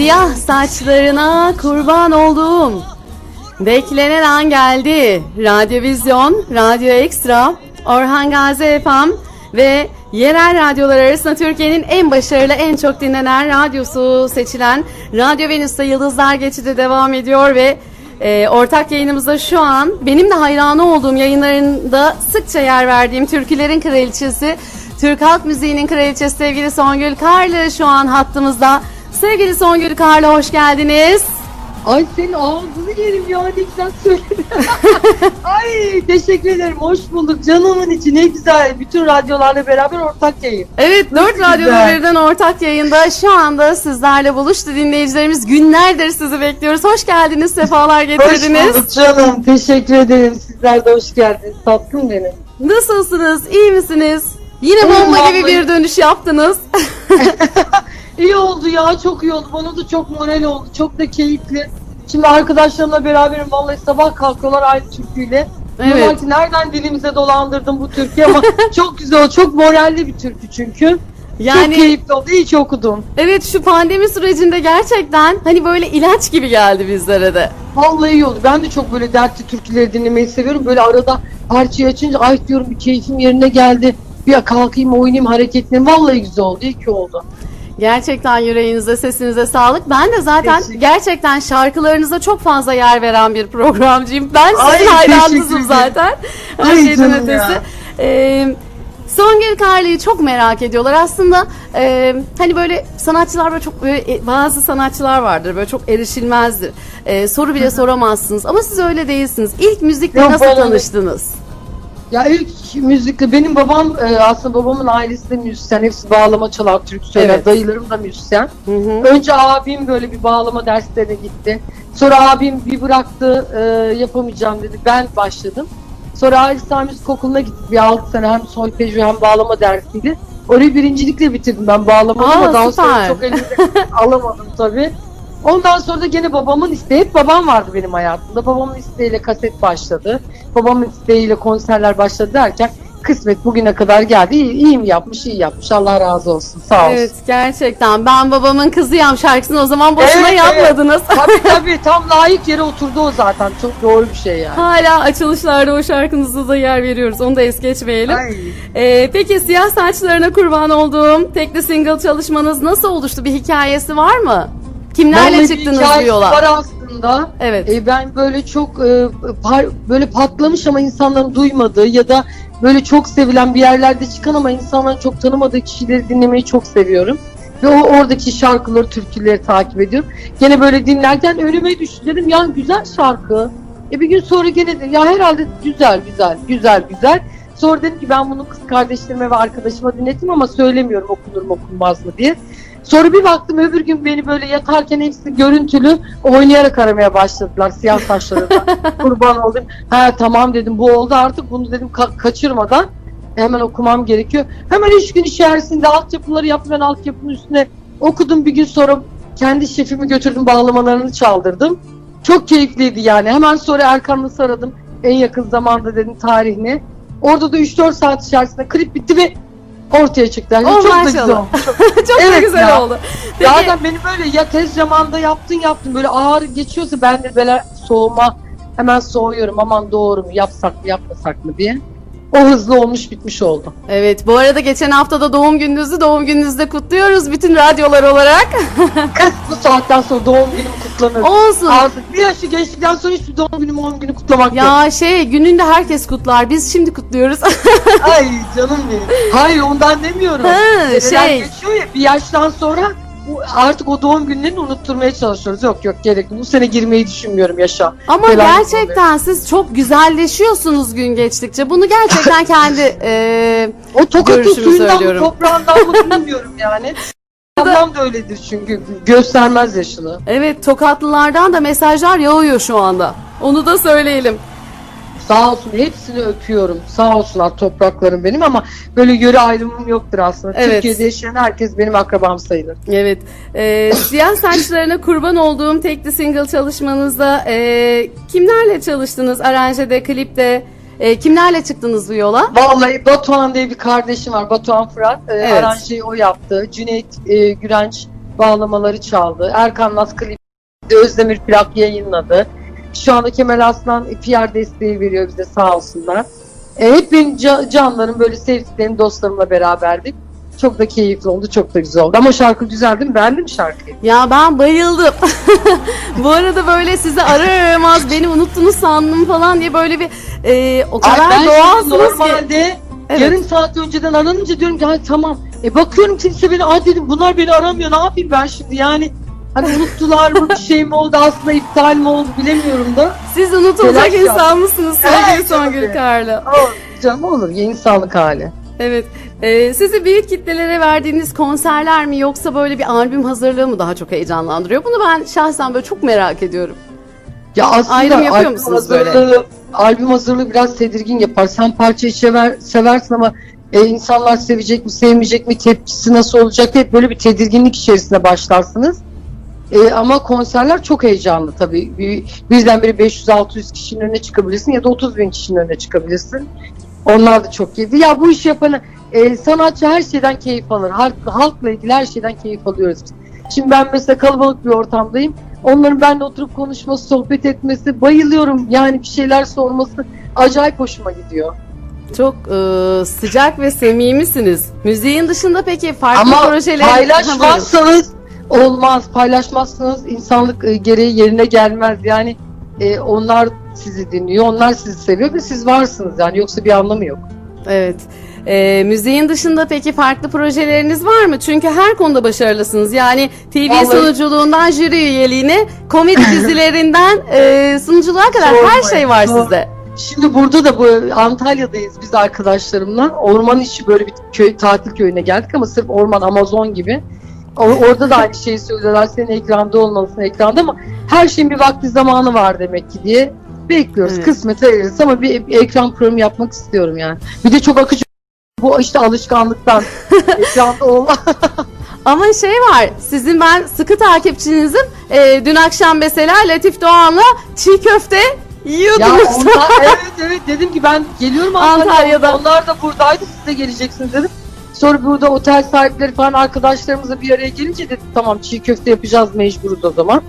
Siyah saçlarına kurban oldum. Beklenen an geldi. Radyovizyon, Radyo Ekstra, Orhan Gazi FM ve yerel radyolar arasında Türkiye'nin en başarılı, en çok dinlenen radyosu seçilen Radyo Venüs'te Yıldızlar Geçidi devam ediyor ve e, ortak yayınımızda şu an benim de hayranı olduğum yayınlarında sıkça yer verdiğim Türkülerin Kraliçesi, Türk Halk Müziği'nin kraliçesi sevgili Songül Karlı şu an hattımızda. Sevgili Songül Karlı hoş geldiniz. Ay senin ağzını yerim ya ne güzel söyledin. Ay teşekkür ederim. Hoş bulduk. Canımın içi ne güzel. Bütün radyolarla beraber ortak yayın. Evet, dört güzel. radyoda birden ortak yayında şu anda sizlerle buluştu dinleyicilerimiz. Günlerdir sizi bekliyoruz. Hoş geldiniz, sefalar Hoş getirdiniz. bulduk canım. Teşekkür ederim. Sizler de hoş geldiniz. Tatlım benim. Nasılsınız, iyi misiniz? Yine bomba gibi bir dönüş yaptınız. İyi oldu ya. Çok iyi oldu. Bana da çok moral oldu. Çok da keyifli. Şimdi arkadaşlarımla beraberim. Vallahi sabah kalkıyorlar aynı türküyle. Evet. Diyorlar ki nereden dilimize dolandırdın bu türküyü ama çok güzel, çok moralli bir türkü çünkü. çok Yani keyifli oldu. İyi ki okudum. evet şu pandemi sürecinde gerçekten hani böyle ilaç gibi geldi bizlere de. Vallahi iyi oldu. Ben de çok böyle dertli türküleri dinlemeyi seviyorum. Böyle arada parçayı açınca ay diyorum bir keyfim yerine geldi. Bir kalkayım oynayayım hareketleneyim. Vallahi güzel oldu. İyi ki oldu. Gerçekten yüreğinize, sesinize sağlık. Ben de zaten Teşekkür. gerçekten şarkılarınıza çok fazla yer veren bir programcıyım. Ben Ay, sizin hayranınızım teşekkür ederim. zaten. Her Ay şeyden ötesi. ya. Ee, Songül Karlı'yı çok merak ediyorlar. Aslında e, hani böyle sanatçılar böyle çok böyle, e, bazı sanatçılar vardır böyle çok erişilmezdir. E, soru bile soramazsınız ama siz öyle değilsiniz. İlk müzikle Yok, nasıl tanıştınız? Ya ilk müzikle benim babam e, aslında babamın ailesi de müzisyen. Hepsi bağlama çalar, türkü söyler. Evet. Dayılarım da müzisyen. Hı hı. Önce abim böyle bir bağlama derslerine gitti. Sonra abim bir bıraktı e, yapamayacağım dedi. Ben başladım. Sonra Halis Sami Okulu'na gittik. Bir 6 sene hem solfejo hem bağlama dersiydi. Orayı birincilikle bitirdim ben bağlamayı Aa, ama daha sonra çok elimde alamadım tabii. Ondan sonra da gene babamın isteği, hep babam vardı benim hayatımda. Babamın isteğiyle kaset başladı. Babamın isteğiyle konserler başladı derken kısmet bugüne kadar geldi. İyi, iyi mi yapmış, iyi yapmış. Allah razı olsun. Sağ olsun. Evet gerçekten ben babamın kızıyam şarkısını o zaman boşuna Evet, yapmadınız. tabii tabii tam layık yere oturdu o zaten. Çok doğru bir şey yani. Hala açılışlarda o şarkınızda da yer veriyoruz. Onu da es geçmeyelim. Ay. Ee, peki siyah saçlarına kurban olduğum tekli single çalışmanız nasıl oluştu? Bir hikayesi var mı? Kimlerle Vallahi çıktınız bu hikayesi yola? Var aslında. Evet. E, ben böyle çok e, par- böyle patlamış ama insanların duymadığı ya da böyle çok sevilen bir yerlerde çıkan ama insanların çok tanımadığı kişileri dinlemeyi çok seviyorum. Ve o oradaki şarkıları, türküleri takip ediyorum. Gene böyle dinlerken önüme düştü dedim ya güzel şarkı. E bir gün sonra gene de ya herhalde güzel güzel güzel güzel. Sonra dedim ki ben bunu kız kardeşlerime ve arkadaşıma dinlettim ama söylemiyorum okunur mu okunmaz mı diye. Sonra bir baktım öbür gün beni böyle yatarken hepsi görüntülü oynayarak aramaya başladılar siyah saçlarında. Kurban oldum. Ha tamam dedim bu oldu artık bunu dedim ka- kaçırmadan hemen okumam gerekiyor. Hemen üç gün içerisinde altyapıları yaptım ben altyapının üstüne okudum bir gün sonra kendi şefimi götürdüm bağlamalarını çaldırdım. Çok keyifliydi yani. Hemen sonra Erkan Mısır aradım. En yakın zamanda dedim tarihini. Orada da 3-4 saat içerisinde klip bitti ve ortaya çıktı. Yani Oh, çok da maşallah. güzel oldu. Çok da Evet güzel ya. oldu. Peki, Zaten beni böyle ya tez zamanda yaptın yaptın böyle ağır geçiyorsa ben de böyle soğuma hemen soğuyorum aman doğru mu yapsak mı yapmasak mı diye. O hızlı olmuş bitmiş oldu. Evet bu arada geçen hafta da doğum gününüzü doğum gününüzde kutluyoruz bütün radyolar olarak. Kız bu saatten sonra doğum günüm kutlanır. Olsun. Artık bir yaşı geçtikten sonra hiçbir doğum günüm doğum günü kutlamak yok. Ya şey gününde herkes kutlar. Biz şimdi kutluyoruz. Ay canım benim. Hayır ondan demiyorum. Ha, Seneler şey. geçiyor ya bir yaştan sonra artık o doğum günlerini unutturmaya çalışıyoruz. Yok yok gerek yok. Bu sene girmeyi düşünmüyorum yaşa. Ama Selam gerçekten siz çok güzelleşiyorsunuz gün geçtikçe. Bunu gerçekten kendi e, O tokatın suyundan mı söylüyorum. toprağından mı bilmiyorum yani. Ablam da öyledir çünkü göstermez yaşını. evet tokatlılardan da mesajlar yağıyor şu anda. Onu da söyleyelim. Sağ olsun hepsini öpüyorum. Sağ olsunlar topraklarım benim ama böyle yöre ayrımım yoktur aslında. Evet. Türkiye'de yaşayan herkes benim akrabam sayılır. Evet. E, siyah saçlarına kurban olduğum tekli single çalışmanızda e, kimlerle çalıştınız? Aranjede, klipte. E, kimlerle çıktınız bu yola? Vallahi Batuhan diye bir kardeşim var. Batuhan Fırat. Ee, Evet. Aranjeyi o yaptı. Cüneyt e, Gürenç bağlamaları çaldı. Erkan Naz klibi Özdemir plak yayınladı. Şu anda Kemal Aslan PR desteği veriyor bize sağ olsunlar. E, hep benim ca- canlarım böyle sevdiklerim dostlarımla beraberdik. Çok da keyifli oldu, çok da güzel oldu. Ama şarkı güzel değil mi? Beğendin mi şarkıyı? Ya ben bayıldım. Bu arada böyle sizi aramaz beni unuttunuz sandım falan diye böyle bir e, o Ay, kadar ben doğalsınız ki. normalde Evet. yarım saat önceden aranınca diyorum ki "Ay, tamam. E bakıyorum kimse beni ay dedim bunlar beni aramıyor ne yapayım ben şimdi yani hani unuttular mı bir şey mi oldu aslında iptal mi oldu bilemiyorum da. Siz unutulacak Telaş insan mısınız sevgili Songül. Karlı? Canım olur yeni sağlık hali. Evet. Ee, sizi büyük kitlelere verdiğiniz konserler mi yoksa böyle bir albüm hazırlığı mı daha çok heyecanlandırıyor? Bunu ben şahsen böyle çok merak ediyorum. Ya aslında Ayrım yapıyor albüm musunuz böyle? hazırlığı- Albüm hazırlığı biraz tedirgin yapar. Sen parçayı sever, seversin ama e, insanlar sevecek mi sevmeyecek mi tepkisi nasıl olacak hep böyle bir tedirginlik içerisinde başlarsınız. E, ama konserler çok heyecanlı tabii. Bir, birdenbire 500-600 kişinin önüne çıkabilirsin ya da 30 bin kişinin önüne çıkabilirsin. Onlar da çok keyifli. Ya bu iş yapanı e, sanatçı her şeyden keyif alır. Halk, halkla ilgili her şeyden keyif alıyoruz biz. Şimdi ben mesela kalabalık bir ortamdayım. Onların benimle oturup konuşması, sohbet etmesi bayılıyorum. Yani bir şeyler sorması acayip hoşuma gidiyor. Çok e, sıcak ve semimisiniz. Müziğin dışında peki farklı Ama projeler... paylaşmazsanız olmaz. Paylaşmazsanız insanlık e, gereği yerine gelmez. Yani e, onlar sizi dinliyor, onlar sizi seviyor ve siz varsınız. Yani yoksa bir anlamı yok. Evet. E, müziğin dışında peki farklı projeleriniz var mı? Çünkü her konuda başarılısınız. Yani TV Vallahi- sunuculuğundan jüri üyeliğine, komedi dizilerinden e, sunuculuğa kadar her Sormayın, şey var sor- sizde. Şimdi burada da bu Antalya'dayız biz arkadaşlarımla. Orman içi böyle bir köy tatil köyüne geldik ama sırf orman Amazon gibi. Orada da aynı şeyi söylüyorlar. Senin ekranda olmalısın ekranda ama her şeyin bir vakti zamanı var demek ki diye bekliyoruz. Evet. Kısmet ayırırız ama bir, bir ekran programı yapmak istiyorum yani. Bir de çok akıcı bu işte alışkanlıktan ekranda olma. Ama şey var, sizin ben sıkı takipçinizim. Ee, dün akşam mesela Latif Doğan'la çiğ köfte ya yiyordunuz. onlar, evet evet dedim ki ben geliyorum Antalya'dan. Antalya'dan. Onlar da buradaydı siz de geleceksiniz dedim. Sonra burada otel sahipleri falan arkadaşlarımızla bir araya gelince dedik tamam çiğ köfte yapacağız mecburuz o zaman.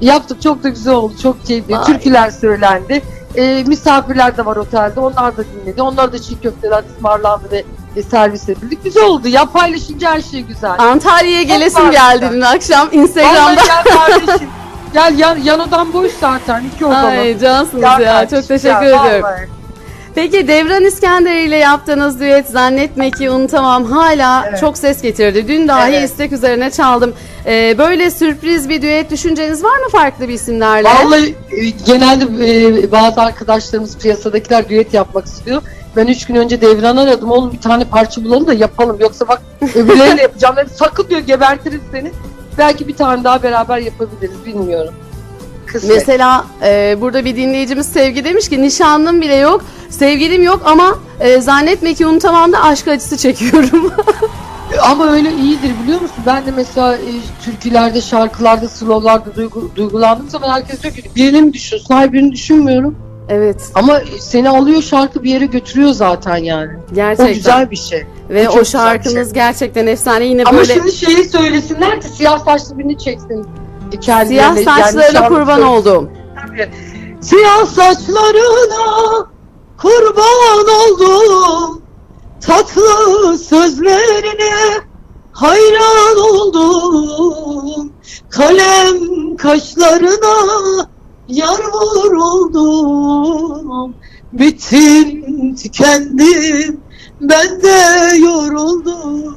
Yaptık çok da güzel oldu çok keyifli. Vay. Türküler söylendi. Ee, misafirler de var otelde onlar da dinledi. Onlar da çiğ köfteler ısmarlandı ve e, servis edildi. Güzel oldu ya paylaşınca her şey güzel. Antalya'ya gelesim geldi dün akşam Instagram'da. Vallahi gel kardeşim. Gel yan, yan odam boş zaten iki odalı. Ay cansınız ya. kardeşim, Çok teşekkür gel, ediyorum. vallahi. Peki Devran İskender ile yaptığınız düet Zannetme ki unutamam hala Evet. çok ses getirdi. Dün dahi Evet. istek üzerine çaldım. Ee, böyle sürpriz bir düet düşünceniz var mı farklı bir isimlerle? Vallahi e, genelde e, bazı arkadaşlarımız piyasadakiler düet yapmak istiyor. Ben üç gün önce Devran aradım. Oğlum bir tane parça bulalım da yapalım. Yoksa bak öbürleriyle yapacağım. Dedim, Sakın diyor gebertiriz seni. Belki bir tane daha beraber yapabiliriz. Bilmiyorum. Kısmet. Mesela e, burada bir dinleyicimiz Sevgi demiş ki nişanlım bile yok, sevgilim yok ama e, zannetme ki unutamam da aşk acısı çekiyorum. Ama öyle iyidir biliyor musun? Ben de mesela e, türkülerde, şarkılarda, slowlarda duygu, duygulandığım zaman herkes diyor ki birini mi düşünüyorsun? Hayır birini düşünmüyorum. evet, Ama seni alıyor şarkı bir yere götürüyor zaten yani. O gerçekten. güzel bir şey. Ve o bir şarkınız gerçekten efsane. Yine Ama böyle şimdi şeyi söylesinler ki siyah saçlı birini çeksin. Kendilerine, siyah saçlarına kurban oldum. Tabii. Siyah saçlarına kurban oldum. Tatlı sözlerine hayran oldum. Kalem kaşlarına yar oldum. Bittim, tükendim, ben de yoruldum.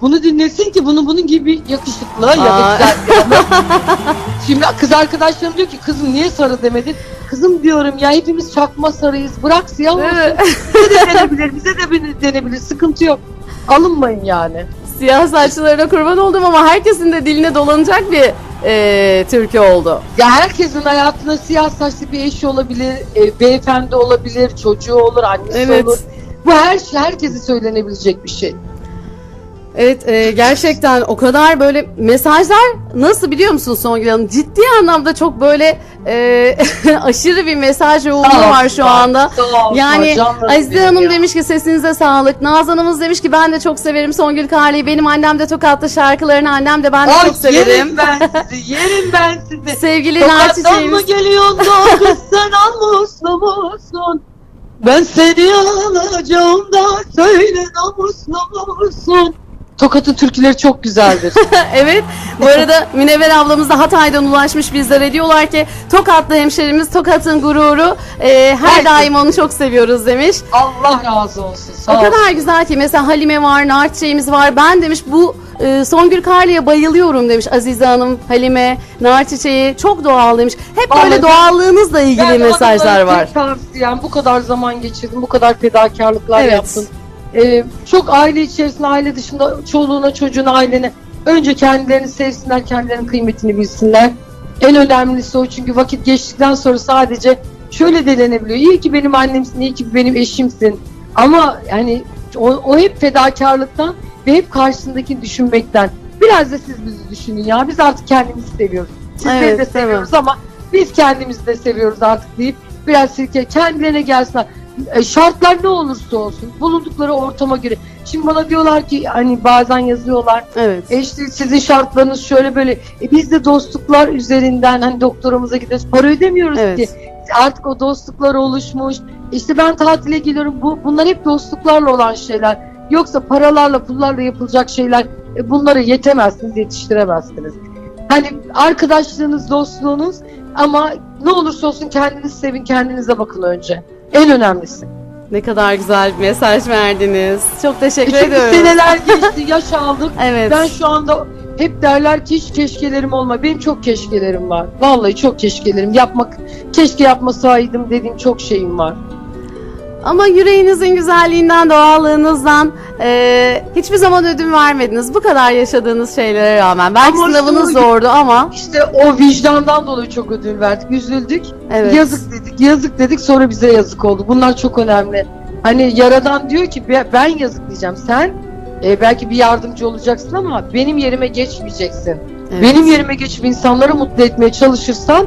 Bunu dinlesin ki bunu bunun gibi yakışıklı ya da Aa. güzel bir adam. Şimdi kız arkadaşlarım diyor ki kızım niye sarı demedin? Kızım diyorum ya hepimiz çakma sarıyız. Bırak siyah olsun. Bize de denebilir, bize de denebilir. Sıkıntı yok. Alınmayın yani. Siyah saçlarına kurban oldum ama herkesin de diline dolanacak bir e, türkü oldu. Ya herkesin hayatında siyah saçlı bir eşi olabilir, e, beyefendi olabilir, çocuğu olur, annesi Evet. olur. Bu her şey herkese söylenebilecek bir şey. Evet e, gerçekten o kadar böyle mesajlar nasıl biliyor musun Songül Hanım? Ciddi anlamda çok böyle e, aşırı bir mesaj yoğunluğu var şu anda. ol, Yani Azize Hanım ya. demiş ki sesinize sağlık. Nazan Hanım demiş ki ben de çok severim Songül Karlı'yı. Benim annem de Tokatlı şarkılarını annem de ben de Ay, çok severim. Yerim ben sizi, yerim ben sizi. Sevgili Tokattan mı Narçiçeğimiz. geliyorsun kız sen namuslu musun? Ben seni alacağım da söyle namuslu musun? Tokat'ın türküleri çok güzeldir. evet. Bu arada Münevver ablamız da Hatay'dan ulaşmış bizlere. Diyorlar ki Tokatlı hemşerimiz Tokat'ın gururu. E, her daim onu çok seviyoruz demiş. Allah razı olsun. Sağ O ol. kadar güzel ki mesela Halime var, Narçiçeğimiz var. Ben demiş bu e, Songül Karlı'ya bayılıyorum demiş Azize Hanım, Halime, Narçiçeği. Çok doğal demiş. Hep Vallahi böyle doğallığınızla ilgili mesajlar var. tavsiyem bu kadar zaman geçirdim, bu kadar fedakarlıklar Evet. yaptın. Ee, çok aile içerisinde, aile dışında çoluğuna, çocuğuna, ailene önce kendilerini sevsinler, kendilerinin kıymetini bilsinler. En önemlisi o çünkü vakit geçtikten sonra sadece şöyle delenebiliyor. İyi ki benim annemsin, iyi ki benim eşimsin. Ama yani o, o hep fedakarlıktan ve hep karşısındakini düşünmekten. Biraz da siz bizi düşünün ya. Biz artık kendimizi seviyoruz. Sizleri Evet, de seviyoruz ama biz kendimizi de seviyoruz artık deyip biraz sirke kendilerine gelsinler. E, şartlar ne olursa olsun bulundukları ortama göre. Şimdi bana diyorlar ki hani bazen yazıyorlar Evet. e işte sizin şartlarınız şöyle böyle. E biz de dostluklar üzerinden hani doktorumuza gideriz. Para ödemiyoruz Evet. ki. Artık o dostluklar oluşmuş. İşte ben tatile geliyorum. Bu bunlar hep dostluklarla olan şeyler. Yoksa paralarla, pullarla yapılacak şeyler e, bunları yetemezsiniz, yetiştiremezsiniz. Hani arkadaşlığınız, dostluğunuz ama ne olursa olsun kendiniz sevin, kendinize bakın önce. En önemlisi. Ne kadar güzel bir mesaj verdiniz. Çok teşekkür Çünkü ediyorum. seneler geçti, yaş aldık. Evet. Ben şu anda hep derler ki hiç keşkelerim olma. Benim çok keşkelerim var. Vallahi çok keşkelerim. Yapmak, keşke yapmasaydım dediğim çok şeyim var. Ama yüreğinizin güzelliğinden, doğallığınızdan e, hiçbir zaman ödün vermediniz. Bu kadar yaşadığınız şeylere rağmen. Belki Ama sınavınız şu- zordu ama İşte o vicdandan dolayı çok ödül verdik. Üzüldük. evet. Yazık dedik. Yazık dedik sonra bize yazık oldu. Bunlar çok önemli. Hani yaradan diyor ki "Be- ben yazık diyeceğim. Sen e, belki bir yardımcı olacaksın ama benim yerime geçmeyeceksin. Evet. Benim yerime geçip insanları mutlu etmeye çalışırsan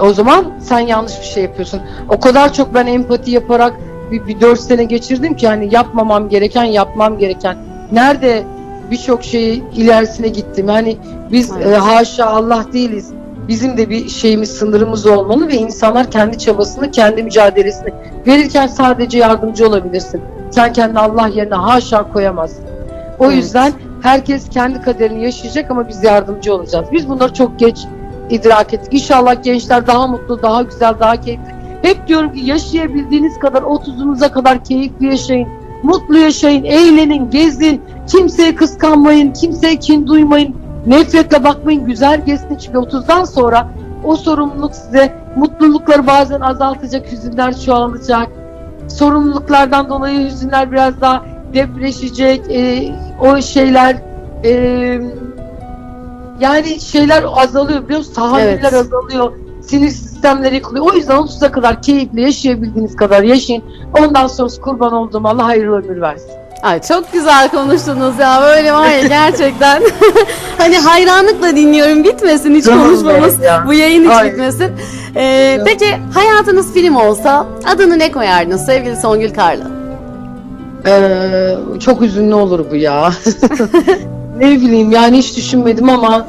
o zaman sen yanlış bir şey yapıyorsun. O kadar çok ben empati yaparak bir, bir dört sene geçirdim ki hani yapmamam gereken yapmam gereken. Nerede birçok şeyi ilerisine gittim. Yani biz Evet. e, haşa Allah değiliz. Bizim de bir şeyimiz sınırımız olmalı ve insanlar kendi çabasını, kendi mücadelesini verirken sadece yardımcı olabilirsin. Sen kendi Allah yerine haşa koyamazsın. O Evet. yüzden herkes kendi kaderini yaşayacak ama biz yardımcı olacağız. Biz bunları çok geç idrak ettik. İnşallah gençler daha mutlu, daha güzel, daha keyifli. Hep diyorum ki yaşayabildiğiniz kadar 30'unuza kadar keyifli yaşayın. Mutlu yaşayın, eğlenin, gezin. Kimseye kıskanmayın, kimseye kin duymayın. Nefretle bakmayın, güzel geçsin. Çünkü 30'dan sonra o sorumluluk size mutlulukları bazen azaltacak, hüzünler çoğalacak. Sorumluluklardan dolayı hüzünler biraz daha depreşecek. Ee, o şeyler e, yani şeyler azalıyor biliyor musun? Tahammüller Evet. azalıyor. Sinir sistemleri yıkılıyor. O yüzden 30'a kadar keyifli yaşayabildiğiniz kadar yaşayın. Ondan sonrası kurban olduğum Allah hayırlı ömür versin. Ay çok güzel konuştunuz ya böyle var ya gerçekten hani hayranlıkla dinliyorum bitmesin hiç Canım konuşmamız ya. bu yayın hiç Ay. bitmesin. Ee, Canım. peki hayatınız film olsa adını ne koyardınız sevgili Songül Karlı? Ee, çok üzünlü olur bu ya. ne bileyim yani hiç düşünmedim ama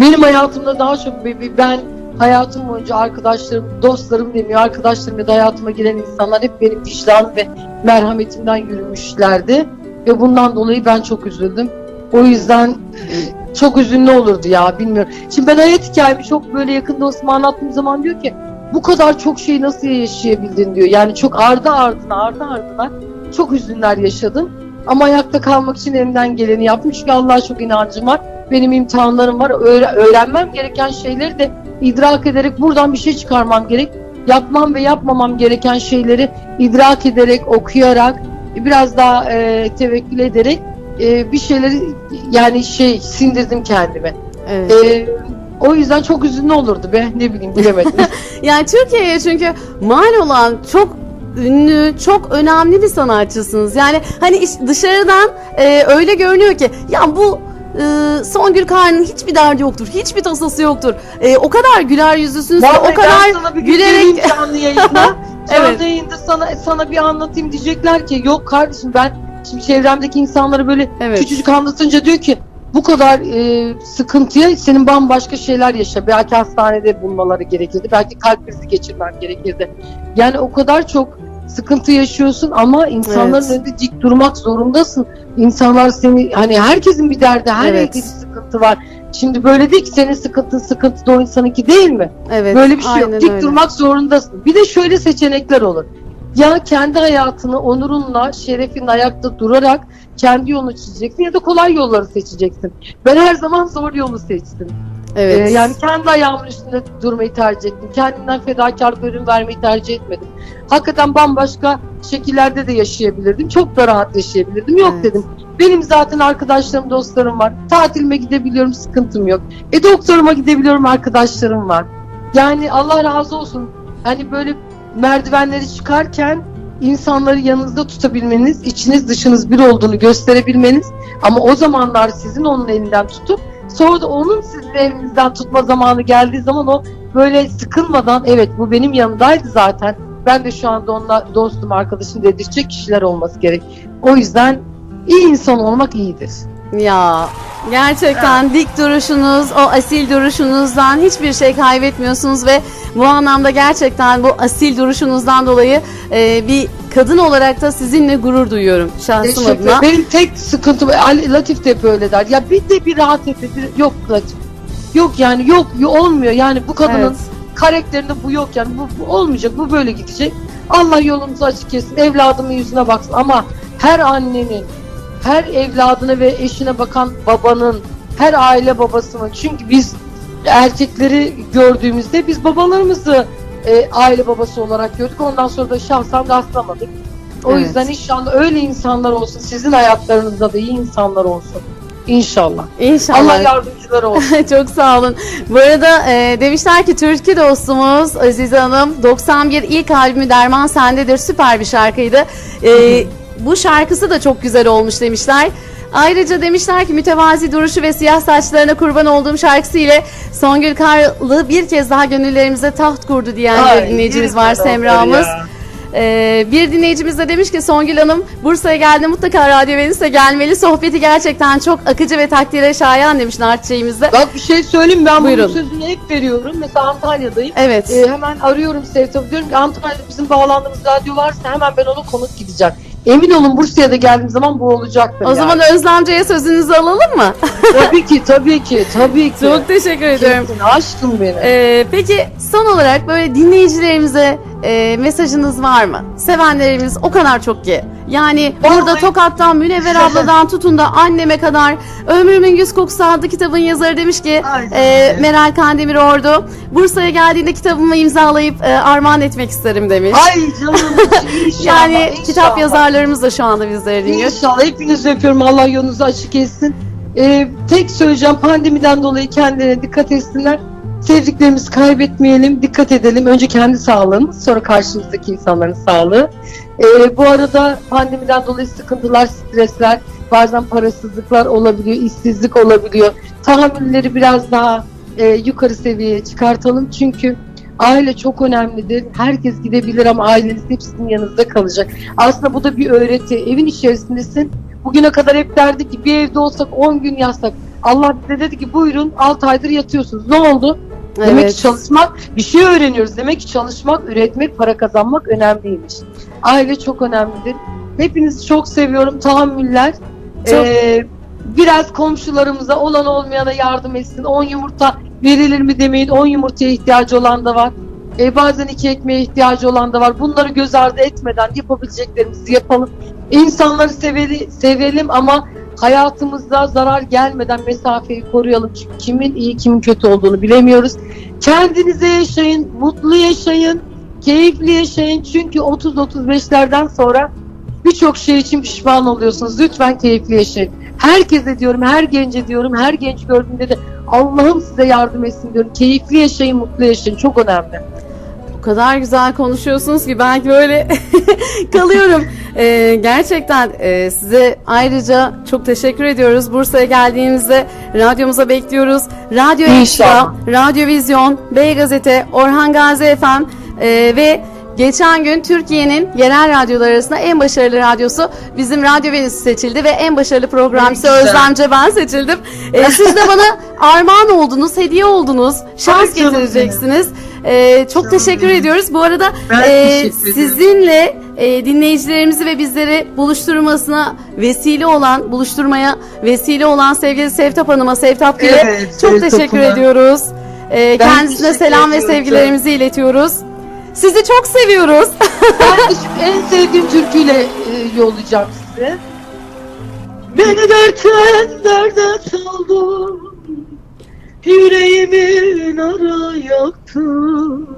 benim hayatımda daha çok ben hayatım boyunca arkadaşlarım, dostlarım demiyor arkadaşlarım ya da hayatıma giren insanlar hep benim vicdanım ve merhametimden yürümüşlerdi. Ve bundan dolayı ben çok üzüldüm. O yüzden çok üzünlü olurdu ya bilmiyorum. Şimdi ben hayat hikayemi çok böyle yakın dostuma anlattığım zaman diyor ki bu kadar çok şeyi nasıl yaşayabildin diyor. Yani çok ardı ardına ardı ardına çok hüzünler yaşadım. Ama ayakta kalmak için elimden geleni yaptım. Çünkü Allah'a çok inancım var. Benim imtihanlarım var. Öğre- öğrenmem gereken şeyleri de idrak ederek buradan bir şey çıkarmam gerek. Yapmam ve yapmamam gereken şeyleri idrak ederek, okuyarak, biraz daha e, tevekkül ederek e, bir şeyleri yani şey sindirdim kendime. Evet. E, o yüzden çok üzünlü olurdu be. Ne bileyim bilemedim. Yani Türkiye'ye çünkü mal olan çok ünlü, çok önemli bir sanatçısınız. Yani hani dışarıdan e, öyle görünüyor ki ya bu e, Songül Karn'ın hiçbir derdi yoktur, hiçbir tasası yoktur. E, o kadar güler yüzlüsünüz Vallahi o kadar gülerek canlı yayında. canlı Evet. yayında sana sana bir anlatayım diyecekler ki yok kardeşim ben şimdi çevremdeki insanları böyle Evet. küçücük anlatınca diyor ki bu kadar e, sıkıntıya senin bambaşka şeyler yaşa. Belki hastanede bulmaları gerekirdi. Belki kalp krizi geçirmen gerekirdi. Yani o kadar çok sıkıntı yaşıyorsun ama insanların Evet. önünde dik durmak zorundasın. İnsanlar seni hani herkesin bir derdi, her Evet. evde bir sıkıntı var. Şimdi böyle değil ki senin sıkıntın sıkıntı da o insanınki değil mi? evet, Böyle bir şey yok. Dik öyle. durmak zorundasın. Bir de şöyle seçenekler olur. Ya kendi hayatını onurunla, şerefinle ayakta durarak kendi yolunu çizeceksin ya da kolay yolları seçeceksin. Ben her zaman zor yolu seçtim. Evet. Ee, yani kendi ayağımın üstünde durmayı tercih ettim. Kendimden fedakarlık ürün vermeyi tercih etmedim. Hakikaten bambaşka şekillerde de yaşayabilirdim. Çok da rahat yaşayabilirdim. Yok Evet. dedim. Benim zaten arkadaşlarım, dostlarım var. Tatilime gidebiliyorum, sıkıntım yok. E doktoruma gidebiliyorum, arkadaşlarım var. Yani Allah razı olsun. Hani böyle merdivenleri çıkarken insanları yanınızda tutabilmeniz, içiniz dışınız bir olduğunu gösterebilmeniz ama o zamanlar sizin onun elinden tutup sonra da onun sizin elinizden tutma zamanı geldiği zaman o böyle sıkılmadan evet bu benim yanımdaydı zaten. Ben de şu anda onunla dostum, arkadaşım dedirtecek kişiler olması gerek. O yüzden iyi insan olmak iyidir. Ya gerçekten dik duruşunuz, o asil duruşunuzdan hiçbir şey kaybetmiyorsunuz ve bu anlamda gerçekten bu asil duruşunuzdan dolayı e, bir kadın olarak da sizinle gurur duyuyorum şahsım Teşekkür adına. Benim tek sıkıntım Ali Latif de hep öyle der. Ya bir de bir rahat et. bir- Yok Latif. Yok yani yok, yok olmuyor. Yani bu kadının Evet. karakterinde bu yok yani bu, bu olmayacak. Bu böyle gidecek. Allah yolumuzu açık etsin. Evladımın yüzüne baksın ama her annenin her evladına ve eşine bakan babanın her aile babasının çünkü biz erkekleri gördüğümüzde biz babalarımızı e, aile babası olarak gördük. Ondan sonra da şahsen rastlamadık. O Evet. yüzden inşallah öyle insanlar olsun. Sizin hayatlarınızda da iyi insanlar olsun. İnşallah. İnşallah. Allah yardımcıları olsun. Çok sağ olun. Bu arada e, demişler ki Türkiye dostumuz Azize Hanım 91 ilk albümü Derman Sendedir süper bir şarkıydı. E, bu şarkısı da çok güzel olmuş demişler. Ayrıca demişler ki mütevazi duruşu ve siyah saçlarına kurban olduğum şarkısı ile Songül Karlı bir kez daha gönüllerimize taht kurdu diyen bir Ay, dinleyicimiz var Semra'mız. Ee, bir dinleyicimiz de demiş ki Songül Hanım Bursa'ya geldi mutlaka radyo verirse gelmeli. Sohbeti gerçekten çok akıcı ve takdire şayan demiş Nartçıyımızda. Bak bir şey söyleyeyim ben Buyurun. bunun sözünü hep veriyorum. Mesela Antalya'dayım. Evet. Ee, hemen arıyorum Sevtap'ı diyorum ki Antalya'da bizim bağlandığımız radyo varsa hemen ben ona konuk gideceğim. Emin olun Bursa'ya da geldiğim zaman bu olacaktır. o yani. zaman Özlemca'ya sözünüzü alalım mı? tabii ki tabii ki tabii ki. çok teşekkür ediyorum. Kesin, aşkım benim. Ee, peki son olarak böyle dinleyicilerimize e, mesajınız var mı? Sevenlerimiz o kadar çok ki. Yani burada Tokat'tan Münevver abladan tutun da anneme kadar Ömrümün Yüz Kokusu adlı kitabın yazarı demiş ki e, Meral Kandemir Ordu Bursa'ya geldiğinde kitabımı imzalayıp e, armağan etmek isterim demiş. Ay canım inşallah. yani inşallah. kitap yazarlarımız da şu anda bizleri dinliyor. İnşallah hepinizi öpüyorum. Allah yolunuzu açık etsin. Ee, tek söyleyeceğim pandemiden dolayı kendilerine dikkat etsinler. Sevdiklerimizi kaybetmeyelim, dikkat edelim. Önce kendi sağlığımız, sonra karşımızdaki insanların sağlığı. Ee, bu arada pandemiden dolayı sıkıntılar, stresler, bazen parasızlıklar olabiliyor, işsizlik olabiliyor. Tahammülleri biraz daha e, yukarı seviyeye çıkartalım. Çünkü aile çok önemlidir. Herkes gidebilir ama aileniz hep sizin yanınızda kalacak. Aslında bu da bir öğreti. Evin içerisindesin. Bugüne kadar hep derdik ki bir evde olsak 10 gün yatsak. Allah bize dedi ki buyurun 6 aydır yatıyorsunuz. Ne oldu? Demek Evet. ki çalışmak, bir şey öğreniyoruz. Demek ki çalışmak, üretmek, para kazanmak önemliymiş. Aile çok önemlidir. Hepinizi çok seviyorum. Tahammüller. Çok- Ee, biraz komşularımıza olan olmayana yardım etsin. 10 yumurta verilir mi demeyin. 10 yumurtaya ihtiyacı olan da var. Ee, bazen iki ekmeğe ihtiyacı olan da var. Bunları göz ardı etmeden yapabileceklerimizi yapalım. İnsanları seveli, sevelim ama hayatımızda zarar gelmeden mesafeyi koruyalım. Çünkü kimin iyi kimin kötü olduğunu bilemiyoruz. Kendinize yaşayın, mutlu yaşayın, keyifli yaşayın. Çünkü 30-35'lerden sonra birçok şey için pişman oluyorsunuz. Lütfen keyifli yaşayın. Herkese diyorum, her gence diyorum, her genç gördüğümde de Allah'ım size yardım etsin diyorum. Keyifli yaşayın, mutlu yaşayın. Çok önemli. O kadar güzel konuşuyorsunuz ki belki böyle kalıyorum. Ee, gerçekten e, size ayrıca çok teşekkür ediyoruz. Bursa'ya geldiğinizde radyomuza bekliyoruz. Radyo Ekstra, İnşallah. Radyo Vizyon, B Gazete, Orhan Gazi FM e, ve Geçen gün Türkiye'nin yerel radyolar arasında en başarılı radyosu bizim Radyo Venüs seçildi ve en başarılı programcısı güzel. Özlemce ben seçildim. Ee, siz de bana armağan oldunuz, hediye oldunuz, şans Ay canım getireceksiniz. Ee, çok teşekkür ediyoruz. Bu arada Ben e, teşekkür ederim. sizinle e, dinleyicilerimizi ve bizleri buluşturmasına vesile olan, buluşturmaya vesile olan sevgili Sevtap Hanım'a, Sevtap Gül'e Evet, çok Sevtap'ıma. teşekkür ediyoruz. Ee, Ben kendisine selam ve sevgilerimizi iletiyoruz. Sizi çok seviyoruz. Ben de en sevdiğim türküyle e, yollayacağım size. Beni dertten derde saldın Yüreğimi nara yaktın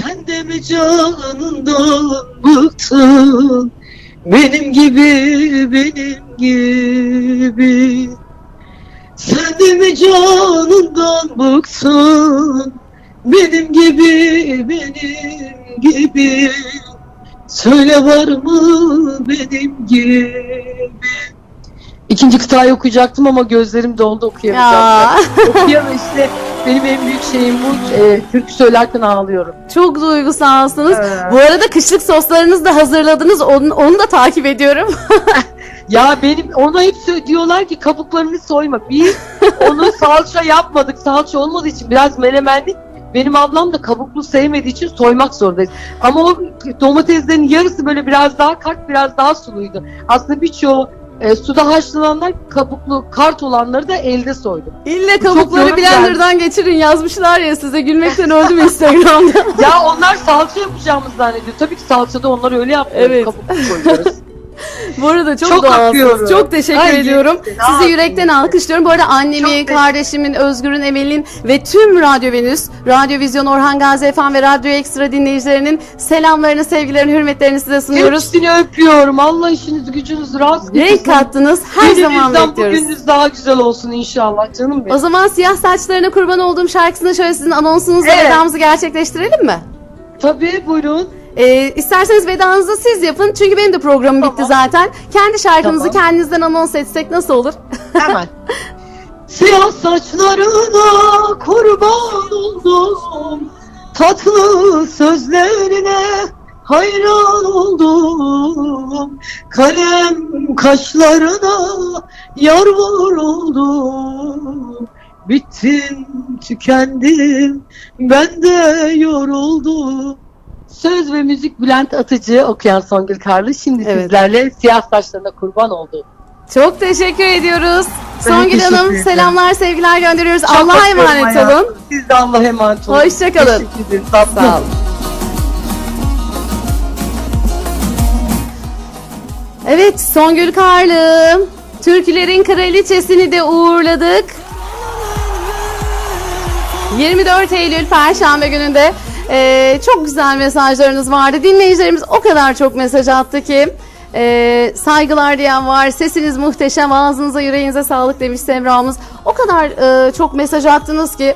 Sen de mi canından bıktın? Benim gibi, benim gibi. Sen de mi canından bıktın? Benim gibi, benim gibi. Söyle var mı benim gibi İkinci kıtayı okuyacaktım ama gözlerim doldu okuyamayacağım. Ya, Okuyamam işte benim en büyük şeyim bu. E, türkü söylerken ağlıyorum. çok duygusalsınız. Evet. Bu arada kışlık soslarınızı da hazırladınız. Onu, onu da takip ediyorum. Ya benim ona hep diyorlar ki kabuklarını soyma. Biz onu salça yapmadık. Salça olmadığı için biraz menemenlik. Benim ablam da kabuklu sevmediği için soymak zorundayız. Ama o domateslerin yarısı böyle biraz daha kart, biraz daha suluydu. Aslında birçoğu e, suda haşlananlar kabuklu kart olanları da elde soydum. İlle çok kabukları yorum blenderdan geçirin yazmışlar ya size gülmekten öldüm Instagram'da. Ya onlar salça yapacağımızı zannediyor. Tabii ki salçada onlar öyle yapmıyor. Evet. Kabuklu koyuyoruz. Bu arada çok, Çok doğalsınız. akıyorum. Çok teşekkür Ay, ediyorum. Sizi yürekten alkışlıyorum. Bu arada annemin, Çok kardeşimin, Özgür'ün, Emel'in ve tüm Radyo Venüs, Radyo Vizyon, Orhan Gazi FM ve Radyo Ekstra dinleyicilerinin selamlarını, sevgilerini, hürmetlerini size sunuyoruz. Hepsini öpüyorum. Allah işinizi gücünüzü rast Renk getirsin. kattınız. Her zaman Gününüzden bekliyoruz. bugününüz daha güzel olsun inşallah canım benim. O zaman siyah saçlarına kurban olduğum şarkısını şöyle sizin anonsunuzla Evet. vedamızı gerçekleştirelim mi? Tabii buyurun. Ee, isterseniz vedanızı siz yapın. Çünkü benim de programım bitti Tamam. zaten. Kendi şarkınızı Tamam. kendinizden anons etsek nasıl olur? Hemen. Siyah saçlarına kurban oldum Tatlı sözlerine hayran oldum Kalem kaşlarına yar oldum Bittim, tükendim, ben de yoruldum. Söz ve müzik Bülent Atıcı okuyan Songül Karlı şimdi Evet. sizlerle siyah saçlarına kurban oldu. Çok teşekkür ediyoruz. Ben Songül teşekkür Hanım ederim. selamlar sevgiler gönderiyoruz. Çok Allah'a emanet hayatım. olun. Siz de Allah'a emanet olun. Hoşça kalın. Teşekkür ederim. Tatlım. Sağ olun. Evet Songül Karlı. Türkülerin kraliçesini de uğurladık. 24 Eylül Perşembe gününde eee, çok güzel mesajlarınız vardı. Dinleyicilerimiz o kadar çok mesaj attı ki eee, saygılar diyen var. Sesiniz muhteşem, ağzınıza yüreğinize sağlık demiş Semra'mız. O kadar eee, çok mesaj attınız ki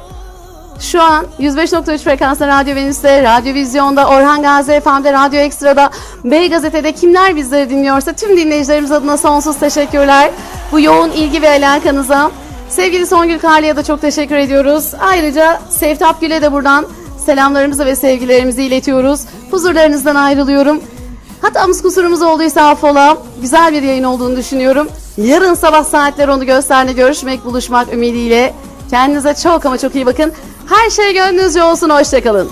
şu an 105.3 frekanslı Radyo Venüs'te, Radyo Vizyon'da, Orhan Gazi FM'de, Radyo Ekstra'da, Bey Gazete'de kimler bizleri dinliyorsa tüm dinleyicilerimiz adına sonsuz teşekkürler. Bu yoğun ilgi ve alakanıza. Sevgili Songül Karlı'ya da çok teşekkür ediyoruz. Ayrıca Sevtap Gül'e de buradan selamlarımızı ve sevgilerimizi iletiyoruz. Huzurlarınızdan ayrılıyorum. Hatamız kusurumuz olduysa affola. Güzel bir yayın olduğunu düşünüyorum. Yarın sabah saatler onu gösterine görüşmek, buluşmak ümidiyle. Kendinize çok ama çok iyi bakın. Her şey gönlünüzce olsun. Hoşçakalın.